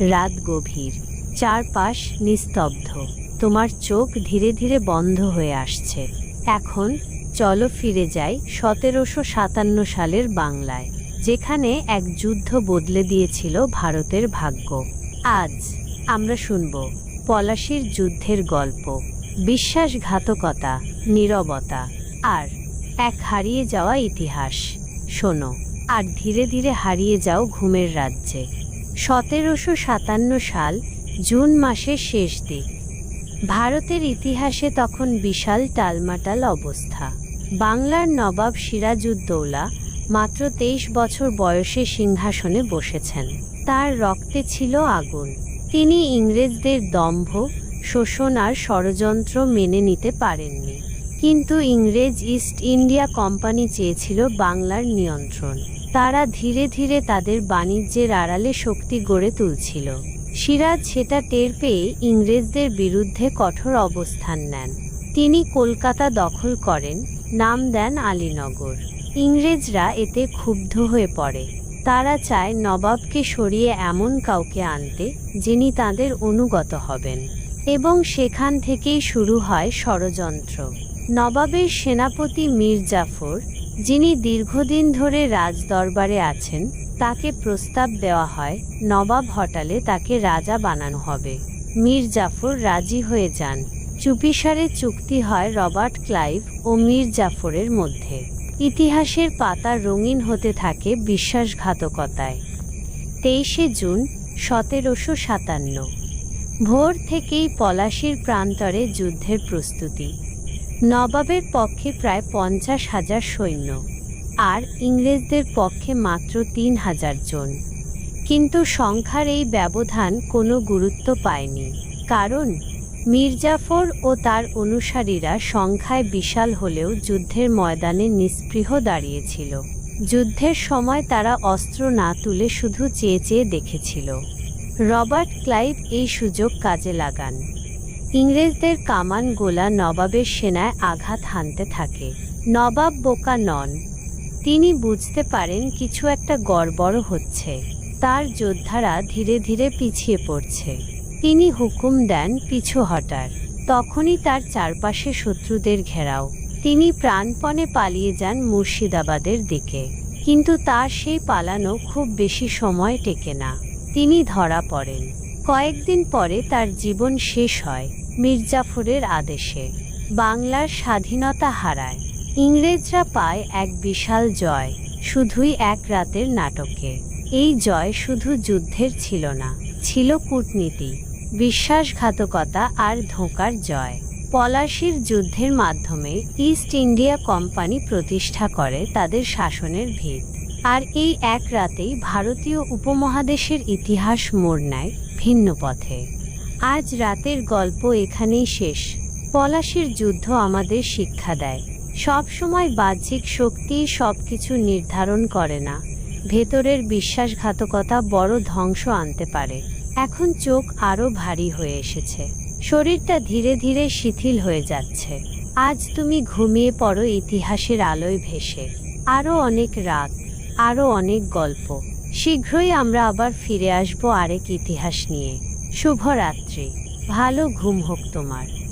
রাত গভীর, চারপাশ নিস্তব্ধ। তোমার চোখ ধীরে ধীরে বন্ধ হয়ে আসছে। এখন চলো ফিরে যাই সতেরোশো সাতান্ন সালের বাংলায়, যেখানে এক যুদ্ধ বদলে দিয়েছিল ভারতের ভাগ্য। আজ আমরা শুনব পলাশির যুদ্ধের গল্প, বিশ্বাসঘাতকতা, নীরবতা, আর এক হারিয়ে যাওয়া ইতিহাস। শোনো, আর ধীরে ধীরে হারিয়ে যাও ঘুমের রাজ্যে। সতেরোশো সাতান্ন সাল, জুন মাসের শেষ দিক। ভারতের ইতিহাসে তখন বিশাল টালমাটাল অবস্থা। বাংলার নবাব সিরাজউদ্দৌলা মাত্র তেইশ বছর বয়সে সিংহাসনে বসেছেন। তার রক্তে ছিল আগুন। তিনি ইংরেজদের দম্ভ, শোষণ আর ষড়যন্ত্র মেনে নিতে পারেননি। কিন্তু ইংরেজ ইস্ট ইন্ডিয়া কোম্পানি চেয়েছিল বাংলার নিয়ন্ত্রণ। তারা ধীরে ধীরে তাদের বাণিজ্যের আড়ালে শক্তি গড়ে তুলছিল। সিরাজ সেটা টের পেয়ে ইংরেজদের বিরুদ্ধে কঠোর অবস্থান নেন। তিনি কলকাতা দখল করেন, নাম দেন আলীনগর। ইংরেজরা এতে ক্ষুব্ধ হয়ে পড়ে। তারা চায় নবাবকে সরিয়ে এমন কাউকে আনতে, যিনি তাদের অনুগত হবেন। এবং সেখান থেকেই শুরু হয় ষড়যন্ত্র। নবাবের সেনাপতি মীর জাফর যিনি দীর্ঘদিন ধরে রাজদরবারে আছেন, তাকে প্রস্তাব দেওয়া হয়, নবাব হটালে তাকে রাজা বানানো হবে। মীর জাফর রাজি হয়ে যান। চুপিসারে চুক্তি হয় রবার্ট ক্লাইভ ও মীর জাফরের মধ্যে। ইতিহাসের পাতা রঙিন হতে থাকে বিশ্বাসঘাতকতায়। তেইশে জুন, সতেরোশো সাতান্ন। ভোর থেকেই পলাশির প্রান্তরে যুদ্ধের প্রস্তুতি। নবাবের পক্ষে প্রায় পঞ্চাশ হাজার সৈন্য, আর ইংরেজদের পক্ষে মাত্র তিন হাজার জন। কিন্তু সংখ্যার এই ব্যবধান কোনো গুরুত্ব পায়নি, কারণ মির্জাফর ও তার অনুসারীরা সংখ্যায় বিশাল হলেও যুদ্ধের ময়দানে নিস্পৃহ দাঁড়িয়েছিল। যুদ্ধের সময় তারা অস্ত্র না তুলে শুধু চেয়ে চেয়ে দেখেছিল। রবার্ট ক্লাইভ এই সুযোগ কাজে লাগান। ইংরেজদের কামান গোলা নবাবের সেনায় আঘাত হানতে থাকে। নবাব বোকা নন। তিনি বুঝতে পারেন কিছু একটা গড়বড় হচ্ছে। তার যোদ্ধারা ধীরে ধীরে পিছিয়ে পড়ছে। তিনি হুকুম দেন পিছু হটার। তখনই তার চারপাশে শত্রুদের ঘেরাও। তিনি প্রাণপণে পালিয়ে যান মুর্শিদাবাদের দিকে। কিন্তু তার সেই পালানো খুব বেশি সময় টেকে না। তিনি ধরা পড়েন। কয়েকদিন পরে তার জীবন শেষ হয়। মির্জাফরের আদেশে। বাংলার স্বাধীনতা হারায়। ইংরেজরা পায় এক বিশাল জয়, শুধুই এক রাতের নাটকে। এই জয় শুধু যুদ্ধের ছিল না, ছিল কূটনীতি, বিশ্বাসঘাতকতা আর ধোঁকার জয়। পলাশির যুদ্ধের মাধ্যমে ইস্ট ইন্ডিয়া কোম্পানি প্রতিষ্ঠা করে তাদের শাসনের ভিত। আর এই এক রাতেই ভারতীয় উপমহাদেশের ইতিহাস মোড় নেয় ভিন্ন পথে। আজ রাতের গল্প এখানেই শেষ। পলাশির যুদ্ধ আমাদের শিক্ষা দেয়। সব সময় বাহ্যিক শক্তি সব কিছু নির্ধারণ করে না। ভেতরের বিশ্বাসঘাতকতা বড় ধ্বংস আনতে পারে। এখন চোখ আরও ভারী হয়ে এসেছে। শরীরটা ধীরে ধীরে শিথিল হয়ে যাচ্ছে। আজ তুমি ঘুমিয়ে পড়ো ইতিহাসের আলোয় ভেসে। আরও অনেক রাত, আরও অনেক গল্প। শীঘ্রই আমরা আবার ফিরে আসব আরেক ইতিহাস নিয়ে। শুভরাত্রি। ভালো ঘুম হোক তোমার।